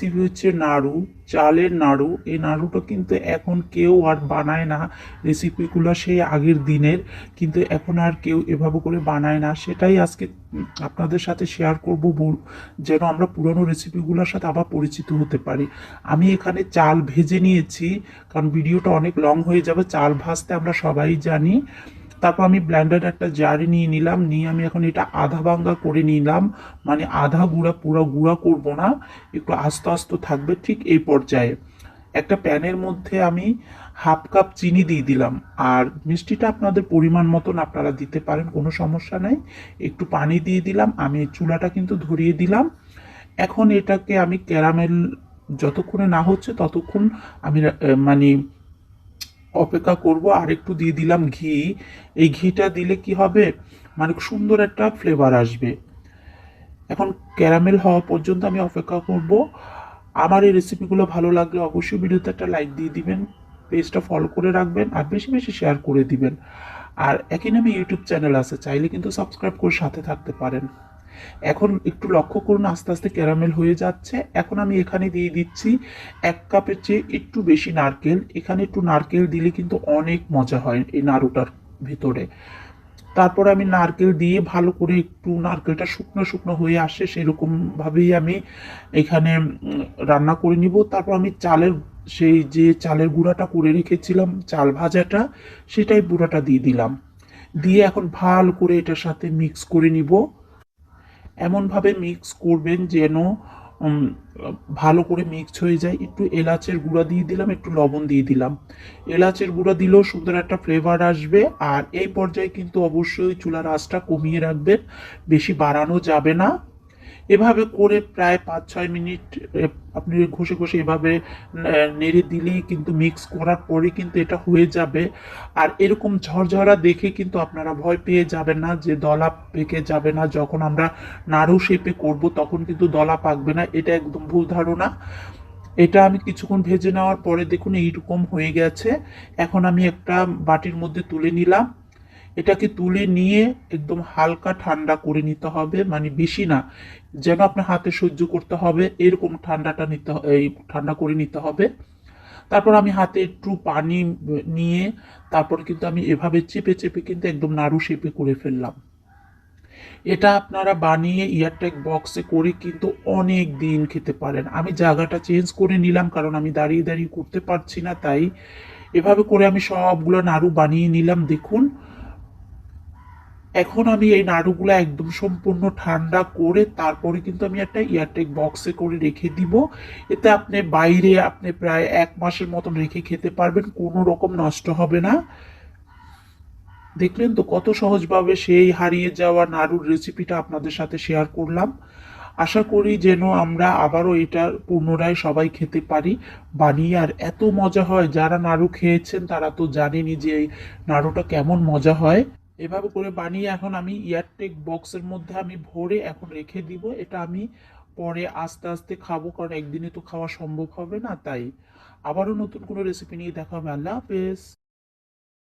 Recipe হচ্ছে নাড়ু, চালের নাড়ু। এই নাড়ুটা কিন্তু এখন কেউ আর বানায় না। রেসিপিগুলো সেই আগের দিনের, কিন্তু এখন আর কেউ এভাবে করে বানায় না। সেটাই আজকে আপনাদের সাথে শেয়ার করব যেন আমরা পুরনো রেসিপিগুলোর সাথে আবার পরিচিত হতে পারি। আমি এখানে চাল ভেজে নিয়েছি, কারণ ভিডিওটা অনেক লং হয়ে যাবে। চাল ভাজতে আমরা সবাই জানি। তারপর আমি ব্ল্যান্ডার একটা জারে নিয়ে নিলাম, নিয়ে আমি এখন এটা আধা ভাঙ্গা করে নিলাম। মানে আধা গুঁড়া, পুরো গুঁড়া করব না, একটু আস্তে আস্তে থাকবে ঠিক এই পর্যায়ে। একটা প্যানের মধ্যে আমি হাফ কাপ চিনি দিয়ে দিলাম, আর মিষ্টিটা আপনাদের পরিমাণ মতন আপনারা দিতে পারেন, কোনো সমস্যা নাই। একটু পানি দিয়ে দিলাম, আমি চুলাটা কিন্তু ধরিয়ে দিলাম। এখন এটাকে আমি ক্যারামেল, যতক্ষণে না হচ্ছে ততক্ষণ আমি মানে অপেক্ষা করব, আর একটু দিয়ে দিলাম ঘি। এই ঘিটা দিলে কি হবে? মানে সুন্দর একটা ফ্লেভার আসবে। এখন ক্যারামেল হওয়া পর্যন্ত আমি অপেক্ষা করব। আমার এই রেসিপিগুলো ভালো লাগলে অবশ্যই ভিডিওতে একটা লাইক দিয়ে দিবেন পেজটা ফলো করে রাখবেন, আর বেশি বেশি শেয়ার করে দিবেন। আর একই নামে ইউটিউব চ্যানেল আছে, চাইলে কিন্তু সাবস্ক্রাইব করে সাথে থাকতে পারেন। এখন একটু লক্ষ্য করুন, আস্তে আস্তে ক্যারামেল হয়ে যাচ্ছে। এখন আমি এখানে দিয়ে দিচ্ছি এক কাপের চেয়ে একটু বেশি নারকেল। এখানে একটু নারকেল দিলে কিন্তু অনেক মজা হয় এই নাড়ুটার ভিতরে। তারপর আমি নারকেল দিয়ে ভালো করে একটু নারকেলটা শুকনো শুকনো হয়ে আসে সেরকমভাবেই আমি এখানে রান্না করে নিব। তারপর আমি চালের, সেই যে চালের গুঁড়াটা করে রেখেছিলাম, চাল ভাজাটা, সেটাই গুঁড়াটা দিয়ে দিলাম। দিয়ে এখন ভালো করে এটার সাথে মিক্স করে নিব। এমনভাবে মিক্স করবেন যেন ভালো করে মিক্স হয়ে যায়। একটু এলাচের গুঁড়া দিয়ে দিলাম, একটু লবণ দিয়ে দিলাম। এলাচের গুঁড়া দিলেও সুন্দর একটা ফ্লেভার আসবে। আর এই পর্যায়ে কিন্তু অবশ্যই চুলার আঁচটা কমিয়ে রাখবেন। বেশি বাড়ানো যাবে না। এভাবে করে প্রায় পাঁচ, ছয় মিনিট আপনি ঘষে ঘষে এভাবে নেড়ে দিলেই কিন্তু মিক্স করার পরে কিন্তু এটা হয়ে যাবে। আর এরকম ঝরঝরা দেখে কিন্তু আপনারা ভয় পেয়ে যাবেন না যে দলা পেকে যাবে না। যখন আমরা নাড়ু শেপে করব তখন কিন্তু দলা পাকবে না। এটা একদম ভুল ধারণা। এটা আমি কিছুক্ষণ ভেজে নেওয়ার পরে দেখুন এইরকম হয়ে গেছে। এখন আমি একটা বাটির মধ্যে তুলে নিলাম। এটাকে তুলে নিয়ে একদম হালকা ঠান্ডা করে নিতে হবে মানে বেশি না, যেন আপনার হাতে সহ্য করতে হবে, এরকম ঠান্ডাটা নিতে এই ঠান্ডা করে নিতে হবে। তারপর আমি হাতে একটু পানি নিয়ে তারপর কিন্তু আমি এভাবে চেপে চেপে কিন্তু একদম নাড়ু শেপে করে ফেললাম। এটা আপনারা বানিয়ে এয়ারটেক বক্সে করে কিন্তু অনেক দিন খেতে পারেন। আমি জায়গাটা চেঞ্জ করে নিলাম, কারণ আমি দাঁড়িয়ে দাঁড়িয়ে করতে পারছি না, তাই এভাবে করে আমি সবগুলো নাড়ু বানিয়ে নিলাম। দেখুন এখন আমি এই নাড়ুগুলো একদম সম্পূর্ণ ঠান্ডা করে তারপরে কিন্তু আমি একটা এয়ারটেক বক্সে করে রেখে দিব। এতে আপনি বাইরে আপনি প্রায় এক মাসের মতন রেখে খেতে পারবেন, কোনো রকম নষ্ট হবে না। দেখলেন তো কত সহজভাবে সেই হারিয়ে যাওয়া নাড়ুর রেসিপিটা আপনাদের সাথে শেয়ার করলাম। আশা করি যেন আমরা আবারও এটা পুনরায় সবাই খেতে পারি, বানিয়ে। আর এত মজা হয়, যারা নাড়ু খেয়েছেন তারা তো জানেনই যে এই নাড়ুটা কেমন মজা হয়। এভাবে করে বানিয়ে এখন আমি ইয়ারটেক বক্সের মধ্যে আমি ভরে এখন রেখে দিব। এটা আমি পরে আস্তে আস্তে খাব, কারণ একদিনে তো খাওয়া সম্ভব হবে না, তাই। আবারও নতুন কোনো রেসিপি নিয়ে দেখা হবে। আল্লাহ হাফেজ।